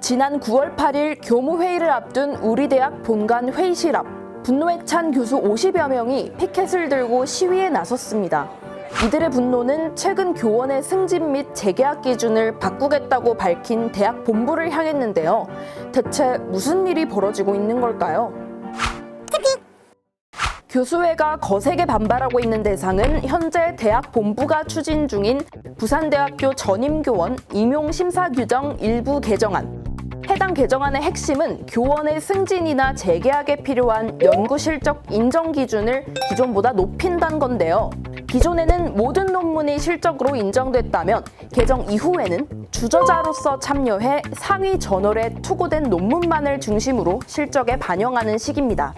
지난 9월 8일 교무회의를 앞둔 우리 대학 본관 회의실 앞 분노에 찬 교수 50여 명이 피켓을 들고 시위에 나섰습니다. 이들의 분노는 최근 교원의 승진 및 재계약 기준을 바꾸겠다고 밝힌 대학 본부를 향했는데요. 대체 무슨 일이 벌어지고 있는 걸까요? 교수회가 거세게 반발하고 있는 대상은 현재 대학 본부가 추진 중인 부산대학교 전임교원 임용심사 규정 일부 개정안. 해당 개정안의 핵심은 교원의 승진이나 재계약에 필요한 연구 실적 인정 기준을 기존보다 높인다는 건데요. 기존에는 모든 논문이 실적으로 인정됐다면 개정 이후에는 주저자로서 참여해 상위 저널에 투고된 논문만을 중심으로 실적에 반영하는 식입니다.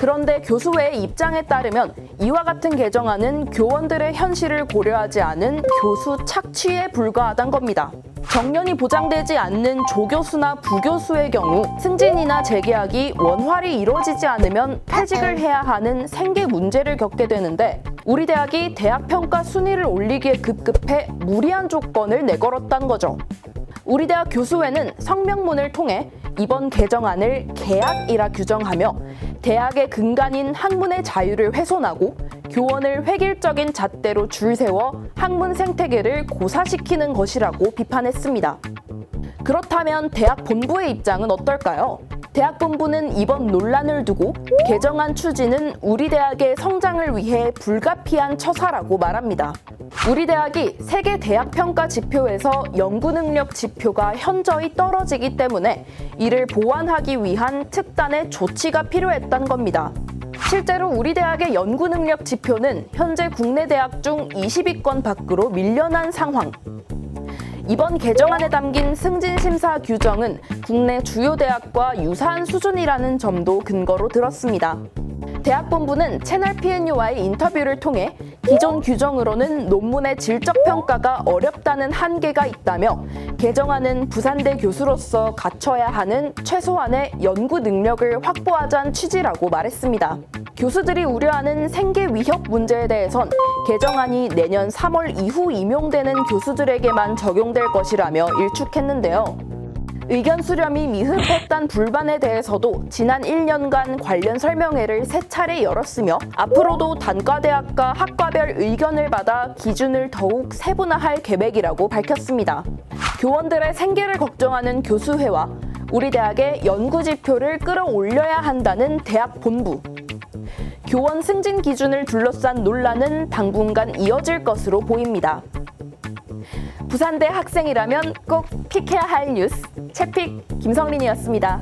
그런데 교수회의 입장에 따르면 이와 같은 개정안은 교원들의 현실을 고려하지 않은 교수 착취에 불과하단 겁니다. 정년이 보장되지 않는 조교수나 부교수의 경우 승진이나 재계약이 원활히 이루어지지 않으면 퇴직을 해야 하는 생계 문제를 겪게 되는데 우리 대학이 대학 평가 순위를 올리기에 급급해 무리한 조건을 내걸었다는 거죠. 우리 대학 교수회는 성명문을 통해 이번 개정안을 계약이라 규정하며 대학의 근간인 학문의 자유를 훼손하고 교원을 획일적인 잣대로 줄 세워 학문 생태계를 고사시키는 것이라고 비판했습니다. 그렇다면 대학 본부의 입장은 어떨까요? 대학 본부는 이번 논란을 두고 개정안 추진은 우리 대학의 성장을 위해 불가피한 처사라고 말합니다. 우리 대학이 세계 대학 평가 지표에서 연구 능력 지표가 현저히 떨어지기 때문에 이를 보완하기 위한 특단의 조치가 필요했던 겁니다. 실제로 우리 대학의 연구 능력 지표는 현재 국내 대학 중 20위권 밖으로 밀려난 상황. 이번 개정안에 담긴 승진 심사 규정은 국내 주요 대학과 유사한 수준이라는 점도 근거로 들었습니다. 대학 본부는 채널 PNU와의 인터뷰를 통해 기존 규정으로는 논문의 질적 평가가 어렵다는 한계가 있다며 개정안은 부산대 교수로서 갖춰야 하는 최소한의 연구 능력을 확보하자는 취지라고 말했습니다. 교수들이 우려하는 생계 위협 문제에 대해선 개정안이 내년 3월 이후 임용되는 교수들에게만 적용될 것이라며 일축했는데요. 의견 수렴이 미흡했던 불반에 대해서도 지난 1년간 관련 설명회를 세 차례 열었으며 앞으로도 단과대학과 학과별 의견을 받아 기준을 더욱 세분화할 계획이라고 밝혔습니다. 교원들의 생계를 걱정하는 교수회와 우리 대학의 연구 지표를 끌어올려야 한다는 대학 본부. 교원 승진 기준을 둘러싼 논란은 당분간 이어질 것으로 보입니다. 부산대 학생이라면 꼭 픽해야 할 뉴스 채픽 김성린이었습니다.